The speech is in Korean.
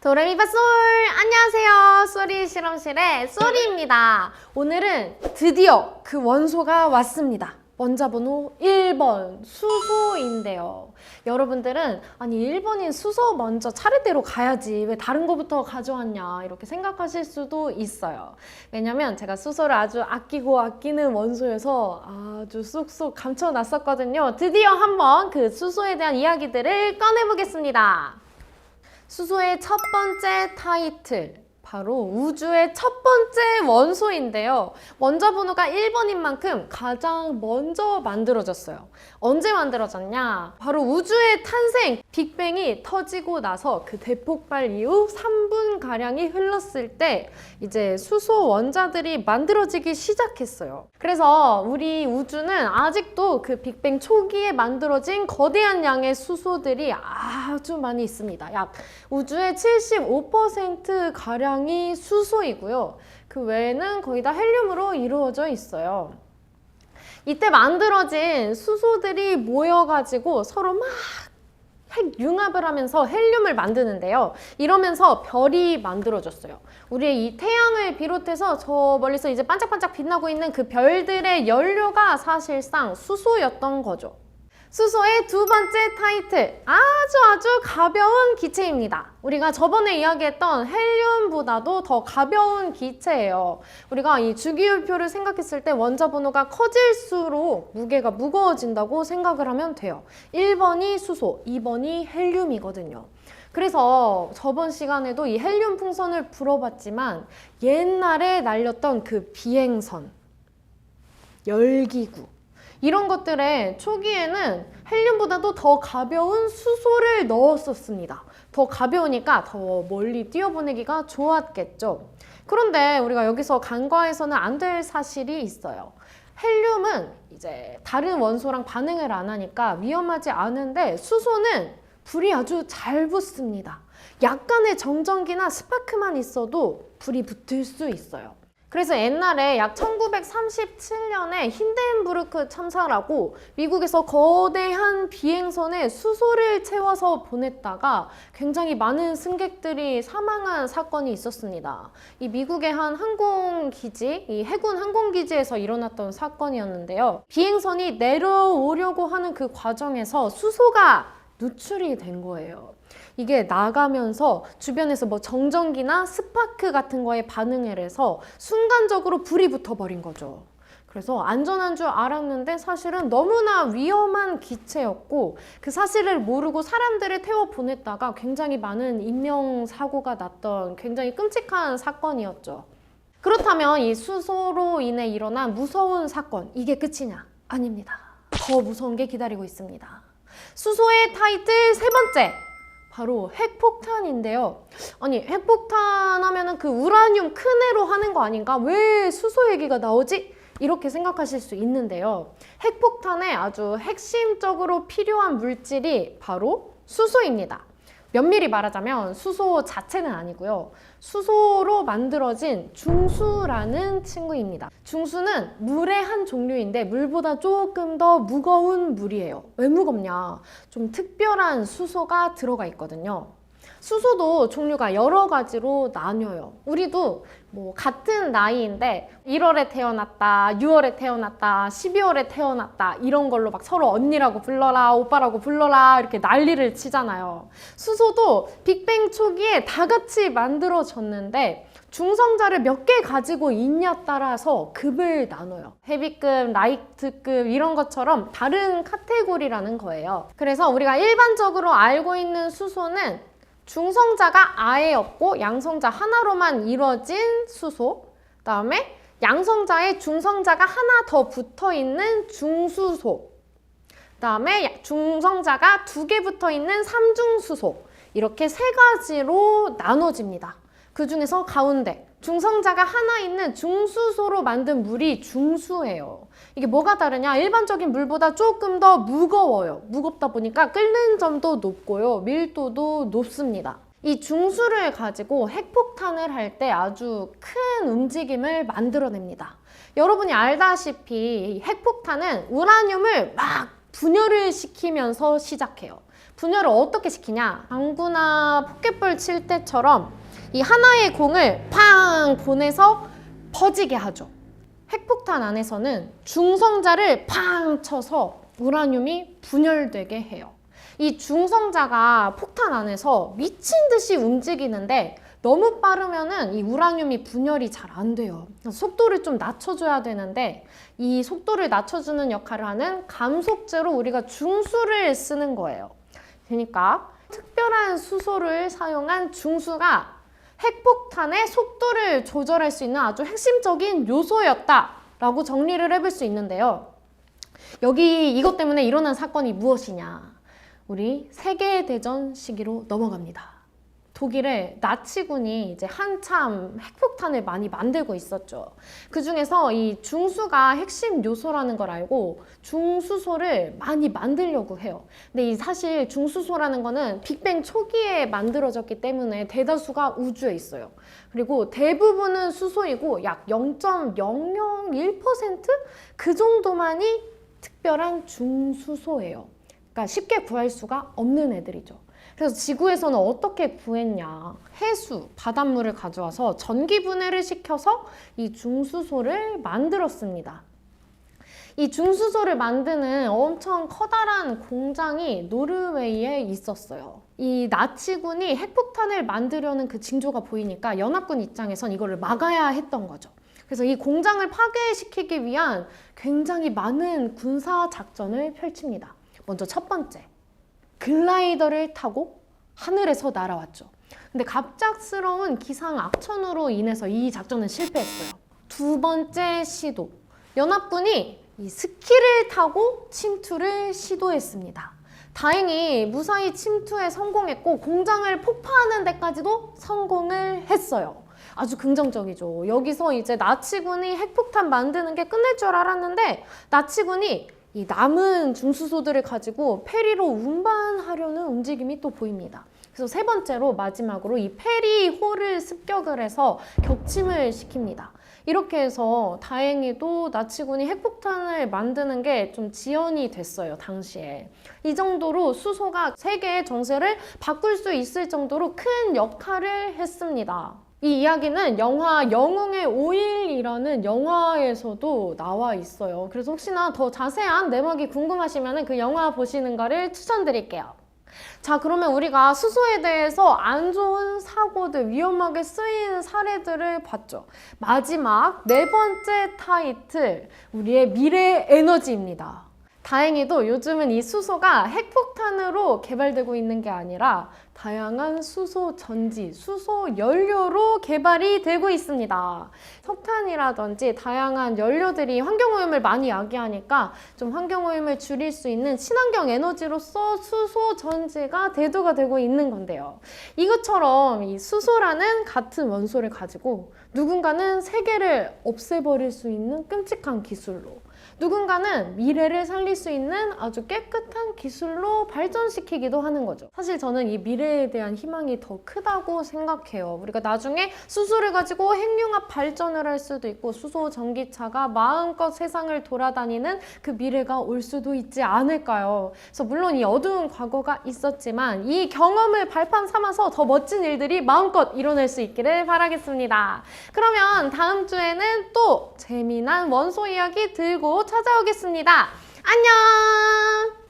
도레미파솔! 안녕하세요. 쏘리 실험실의 쏘리입니다. 오늘은 드디어 그 원소가 왔습니다. 원자 번호 1번 수소인데요. 여러분들은 아니 1번인 수소 먼저 차례대로 가야지 왜 다른 거부터 가져왔냐 이렇게 생각하실 수도 있어요. 왜냐면 제가 수소를 아주 아끼고 아끼는 원소여서 아주 쏙쏙 감춰놨었거든요. 드디어 한번 그 수소에 대한 이야기들을 꺼내보겠습니다. 수소의 첫 번째 타이틀. 바로 우주의 첫 번째 원소인데요. 원자 번호가 1번인 만큼 가장 먼저 만들어졌어요. 언제 만들어졌냐? 바로 우주의 탄생, 빅뱅이 터지고 나서 그 대폭발 이후 3분 가량이 흘렀을 때 이제 수소 원자들이 만들어지기 시작했어요. 그래서 우리 우주는 아직도 그 빅뱅 초기에 만들어진 거대한 양의 수소들이 아주 많이 있습니다. 약 우주의 75% 가량 이 수소이고요. 그 외에는 거의 다 헬륨으로 이루어져 있어요. 이때 만들어진 수소들이 모여가지고 서로 막 핵융합을 하면서 헬륨을 만드는데요. 이러면서 별이 만들어졌어요. 우리의 이 태양을 비롯해서 저 멀리서 이제 반짝반짝 빛나고 있는 그 별들의 연료가 사실상 수소였던 거죠. 수소의 두 번째 타이틀 아주 아주 가벼운 기체입니다. 우리가 저번에 이야기했던 헬륨보다도 더 가벼운 기체예요. 우리가 이 주기율표를 생각했을 때 원자 번호가 커질수록 무게가 무거워진다고 생각을 하면 돼요. 1번이 수소, 2번이 헬륨이거든요. 그래서 저번 시간에도 이 헬륨 풍선을 불어봤지만 옛날에 날렸던 그 비행선, 열기구 이런 것들의 초기에는 헬륨보다도 더 가벼운 수소를 넣었었습니다. 더 가벼우니까 더 멀리 뛰어보내기가 좋았겠죠. 그런데 우리가 여기서 간과해서는 안 될 사실이 있어요. 헬륨은 이제 다른 원소랑 반응을 안 하니까 위험하지 않은데 수소는 불이 아주 잘 붙습니다. 약간의 정전기나 스파크만 있어도 불이 붙을 수 있어요. 그래서 옛날에 약 1937년에 힌덴부르크 참사라고 미국에서 거대한 비행선에 수소를 채워서 보냈다가 굉장히 많은 승객들이 사망한 사건이 있었습니다. 이 미국의 한 항공기지, 이 해군 항공기지에서 일어났던 사건이었는데요. 비행선이 내려오려고 하는 그 과정에서 수소가 누출이 된 거예요. 이게 나가면서 주변에서 뭐 정전기나 스파크 같은 거에 반응을 해서 순간적으로 불이 붙어버린 거죠. 그래서 안전한 줄 알았는데 사실은 너무나 위험한 기체였고 그 사실을 모르고 사람들을 태워 보냈다가 굉장히 많은 인명사고가 났던 굉장히 끔찍한 사건이었죠. 그렇다면 이 수소로 인해 일어난 무서운 사건, 이게 끝이냐? 아닙니다. 더 무서운 게 기다리고 있습니다. 수소의 타이틀 세 번째. 바로 핵폭탄인데요. 아니, 핵폭탄 하면은 그 우라늄 큰 애로 하는 거 아닌가? 왜 수소 얘기가 나오지? 이렇게 생각하실 수 있는데요. 핵폭탄에 아주 핵심적으로 필요한 물질이 바로 수소입니다. 면밀히 말하자면 수소 자체는 아니고요. 수소로 만들어진 중수라는 친구입니다. 중수는 물의 한 종류인데 물보다 조금 더 무거운 물이에요. 왜 무겁냐? 좀 특별한 수소가 들어가 있거든요. 수소도 종류가 여러 가지로 나뉘어요. 우리도 뭐 같은 나이인데 1월에 태어났다, 6월에 태어났다, 12월에 태어났다 이런 걸로 막 서로 언니라고 불러라, 오빠라고 불러라 이렇게 난리를 치잖아요. 수소도 빅뱅 초기에 다 같이 만들어졌는데 중성자를 몇 개 가지고 있냐 따라서 급을 나눠요. 헤비급, 라이트급 이런 것처럼 다른 카테고리라는 거예요. 그래서 우리가 일반적으로 알고 있는 수소는 중성자가 아예 없고 양성자 하나로만 이루어진 수소. 그다음에 양성자에 중성자가 하나 더 붙어 있는 중수소. 그다음에 중성자가 두 개 붙어 있는 삼중수소. 이렇게 세 가지로 나눠집니다. 그 중에서 가운데 중성자가 하나 있는 중수소로 만든 물이 중수예요. 이게 뭐가 다르냐? 일반적인 물보다 조금 더 무거워요. 무겁다 보니까 끓는 점도 높고요. 밀도도 높습니다. 이 중수를 가지고 핵폭탄을 할 때 아주 큰 움직임을 만들어냅니다. 여러분이 알다시피 핵폭탄은 우라늄을 막 분열을 시키면서 시작해요. 분열을 어떻게 시키냐? 당구나 포켓볼 칠 때처럼 이 하나의 공을 팡 보내서 퍼지게 하죠. 핵폭탄 안에서는 중성자를 팡 쳐서 우라늄이 분열되게 해요. 이 중성자가 폭탄 안에서 미친 듯이 움직이는데 너무 빠르면은 이 우라늄이 분열이 잘 안 돼요. 속도를 좀 낮춰줘야 되는데 이 속도를 낮춰주는 역할을 하는 감속제로 우리가 중수를 쓰는 거예요. 그러니까 특별한 수소를 사용한 중수가 핵폭탄의 속도를 조절할 수 있는 아주 핵심적인 요소였다라고 정리를 해볼 수 있는데요. 여기 이것 때문에 일어난 사건이 무엇이냐? 우리 세계대전 시기로 넘어갑니다. 독일의 나치군이 이제 한참 핵폭탄을 많이 만들고 있었죠. 그 중에서 이 중수가 핵심 요소라는 걸 알고 중수소를 많이 만들려고 해요. 근데 이 사실 중수소라는 거는 빅뱅 초기에 만들어졌기 때문에 대다수가 우주에 있어요. 그리고 대부분은 수소이고 약 0.001%그 정도만이 특별한 중수소예요. 그러니까 쉽게 구할 수가 없는 애들이죠. 그래서 지구에서는 어떻게 구했냐. 해수, 바닷물을 가져와서 전기 분해를 시켜서 이 중수소를 만들었습니다. 이 중수소를 만드는 엄청 커다란 공장이 노르웨이에 있었어요. 이 나치군이 핵폭탄을 만들려는 그 징조가 보이니까 연합군 입장에선 이거를 막아야 했던 거죠. 그래서 이 공장을 파괴시키기 위한 굉장히 많은 군사 작전을 펼칩니다. 먼저 첫 번째, 글라이더를 타고 하늘에서 날아왔죠. 근데 갑작스러운 기상 악천후로 인해서 이 작전은 실패했어요. 두 번째 시도. 연합군이 이 스키를 타고 침투를 시도했습니다. 다행히 무사히 침투에 성공했고 공장을 폭파하는 데까지도 성공을 했어요. 아주 긍정적이죠. 여기서 이제 나치군이 핵폭탄 만드는 게 끝날 줄 알았는데 나치군이 이 남은 중수소들을 가지고 페리로 운반하려는 움직임이 또 보입니다. 그래서 세 번째로 마지막으로 이 페리 호를 습격을 해서 격침을 시킵니다. 이렇게 해서 다행히도 나치군이 핵폭탄을 만드는 게 좀 지연이 됐어요, 당시에. 이 정도로 수소가 세계의 정세를 바꿀 수 있을 정도로 큰 역할을 했습니다. 이 이야기는 영화 영웅의 5일이라는 영화에서도 나와 있어요. 그래서 혹시나 더 자세한 내막이 궁금하시면 그 영화 보시는 거를 추천드릴게요. 자, 그러면 우리가 수소에 대해서 안 좋은 사고들, 위험하게 쓰인 사례들을 봤죠. 마지막 네 번째 타이틀, 우리의 미래 에너지입니다. 다행히도 요즘은 이 수소가 핵폭탄으로 개발되고 있는 게 아니라 다양한 수소 전지, 수소 연료로 개발이 되고 있습니다. 석탄이라든지 다양한 연료들이 환경오염을 많이 야기하니까 좀 환경오염을 줄일 수 있는 친환경 에너지로서 수소 전지가 대두가 되고 있는 건데요. 이것처럼 이 수소라는 같은 원소를 가지고 누군가는 세계를 없애버릴 수 있는 끔찍한 기술로 누군가는 미래를 살릴 수 있는 아주 깨끗한 기술로 발전시키기도 하는 거죠. 사실 저는 이 미래에 대한 희망이 더 크다고 생각해요. 우리가 나중에 수소를 가지고 핵융합 발전을 할 수도 있고 수소 전기차가 마음껏 세상을 돌아다니는 그 미래가 올 수도 있지 않을까요? 그래서 물론 이 어두운 과거가 있었지만 이 경험을 발판 삼아서 더 멋진 일들이 마음껏 일어날 수 있기를 바라겠습니다. 그러면 다음 주에는 또 재미난 원소 이야기 들고 찾아오겠습니다. 안녕!